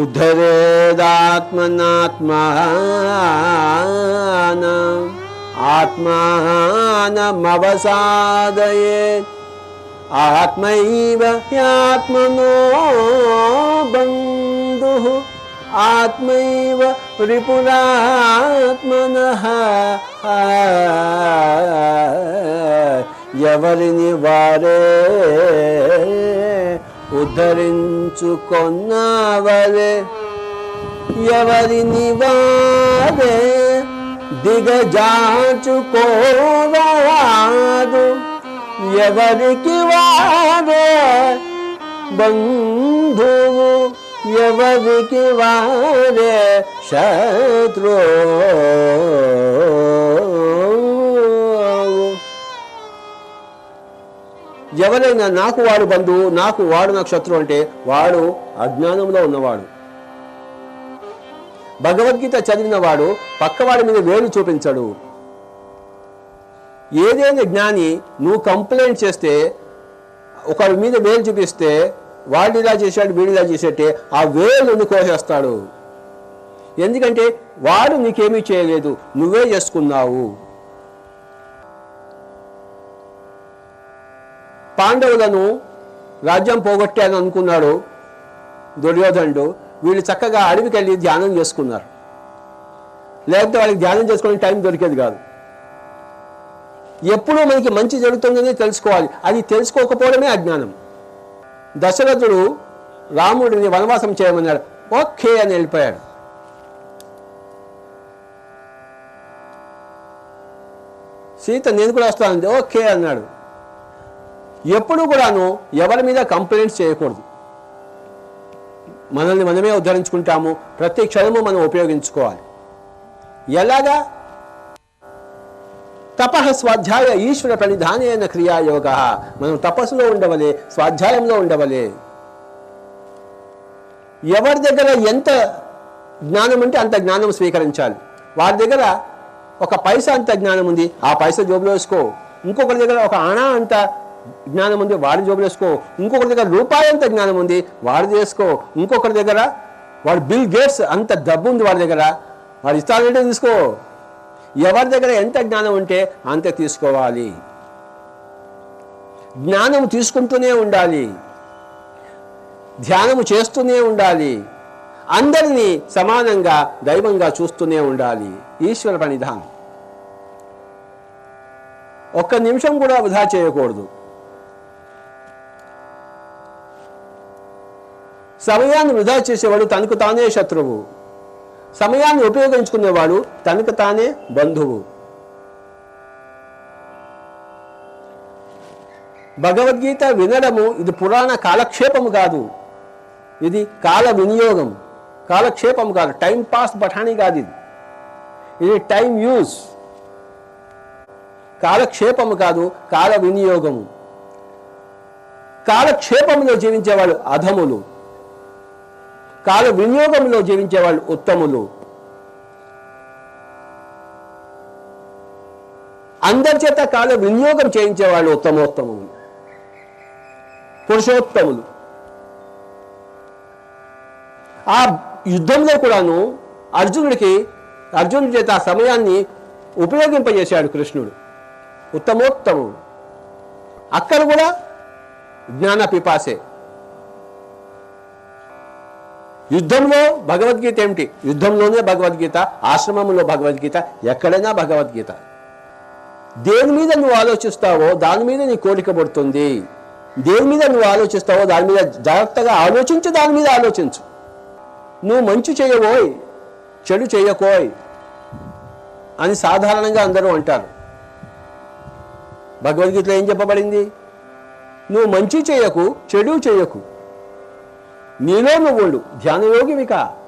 उद्धरेदात्मनात्मान आत्मानमवसादयेत् आत्मैव ह्यात्मनो बन्धुः। आत्मैव रिपुरात्मनः। ఎవరిని వారే ఉద్ధరించుకొన్నవలే? ఎవరిని వారే దిగజాచుకోరాదు ఎవరికి వారే బంధువు? ఎవరికి వారే శత్రు ఎవరైనా నాకు వాడు బంధువు నాకు వాడు నాకు శత్రువు అంటే వాడు అజ్ఞానంలో ఉన్నవాడు. భగవద్గీత చదివిన వాడు పక్కవాడి మీద వేలు చూపించడు. ఏదైనా జ్ఞాని నువ్వు కంప్లైంట్ చేస్తే ఒకరి మీద వేలు చూపిస్తే వాడు ఇలా చేశాడు వీడు ఇలా చేసేటే ఆ వేలు కోసేస్తాడు. ఎందుకంటే వాడు నీకేమీ చేయలేదు నువ్వే చేసుకున్నావు. పాండవులను రాజ్యం పోగొట్టాను అనుకున్నాడు దుర్యోధనుడు. వీళ్ళు చక్కగా అడవికి వెళ్ళి ధ్యానం చేసుకున్నారు. లేకపోతే వాళ్ళకి ధ్యానం చేసుకునే టైం దొరికేది కాదు. ఎప్పుడూ మనకి మంచి జరుగుతుందని తెలుసుకోవాలి. అది తెలుసుకోకపోవడమే అజ్ఞానం. దశరథుడు రాముడిని వనవాసం చేయమన్నాడు. ఓకే అని వెళ్ళిపోయాడు. సీత నేను కూడా వస్తానంది. ఓకే అన్నాడు. ఎప్పుడు కూడాను ఎవరి మీద కంప్లైంట్స్ చేయకూడదు. మనల్ని మనమే ఉద్ధరించుకుంటాము. ప్రతి క్షణము మనం ఉపయోగించుకోవాలి. ఎలాగా? తపః స్వాధ్యాయ ఈశ్వర ప్రణిధానైన క్రియాయోగ. మనం తపస్సులో ఉండవలే స్వాధ్యాయంలో ఉండవలే. ఎవరి దగ్గర ఎంత జ్ఞానం ఉంటే అంత జ్ఞానం స్వీకరించాలి. వారి దగ్గర ఒక పైస అంత జ్ఞానం ఉంది. ఆ పైస జోబులో వేసుకో. ఇంకొకరి దగ్గర ఒక అణా అంత జ్ఞానం ఉంది వాడి జోబులో వేసుకో. ఇంకొకరి దగ్గర రూపాయి అంత జ్ఞానం ఉంది వాడిది వేసుకో. ఇంకొకరి దగ్గర వాడు బిల్ గేట్స్ అంత డబ్బు ఉంది వాడి దగ్గర వాడు ఇస్తానంటే తీసుకో. ఎవరి దగ్గర ఎంత జ్ఞానం ఉంటే అంతే తీసుకోవాలి. జ్ఞానం తీసుకుంటూనే ఉండాలి. ధ్యానము చేస్తూనే ఉండాలి. అందరినీ సమానంగా దైవంగా చూస్తూనే ఉండాలి. ఈశ్వర పనిధానం ఒక్క నిమిషం కూడా వృధా చేయకూడదు. సమయాన్ని వృధా చేసేవాడు తనకు తానే శత్రువు. సమయాన్ని ఉపయోగించుకునేవాడు తనకు తానే బంధువు. భగవద్గీత వినడము ఇది పురాణ కాలక్షేపము కాదు. ఇది కాల వినియోగం. కాలక్షేపం కాదు. టైం పాస్ పఠానీ కాదు ఇది. ఇది టైం యూస్ కాలక్షేపము కాదు కాల వినియోగము. కాలక్షేపంలో జీవించేవాళ్ళు అధములు. కాల వినియోగంలో జీవించే వాళ్ళు ఉత్తములు. అందరి చేత కాల వినియోగం చేయించే వాళ్ళు ఉత్తమోత్తములు. పురుషోత్తములు. ఆ యుద్ధంలో కూడాను అర్జునుడికి అర్జునుడి చేత ఆ సమయాన్ని ఉపయోగింపజేశాడు కృష్ణుడు. ఉత్తమోత్తముడు. అక్కడ కూడా జ్ఞాన పిపాసే యుద్ధంలో భగవద్గీత ఏమిటి? యుద్ధంలోనే భగవద్గీత ఆశ్రమంలో భగవద్గీత ఎక్కడైనా భగవద్గీత. దేని మీద నువ్వు ఆలోచిస్తావో దాని మీద నీ కోరిక పడుతుంది. దేని మీద నువ్వు ఆలోచిస్తావో దాని మీద జాగ్రత్తగా ఆలోచించు దాని మీద ఆలోచించు. నువ్వు మంచి చేయబోయ్ చెడు చేయకోయ్ అని సాధారణంగా అందరూ అంటారు. భగవద్గీతలో ఏం చెప్పబడింది? నువ్వు మంచి చేయకు చెడు చేయకు. నీలో నువ్వు ఉండు ధ్యానయోగివిక.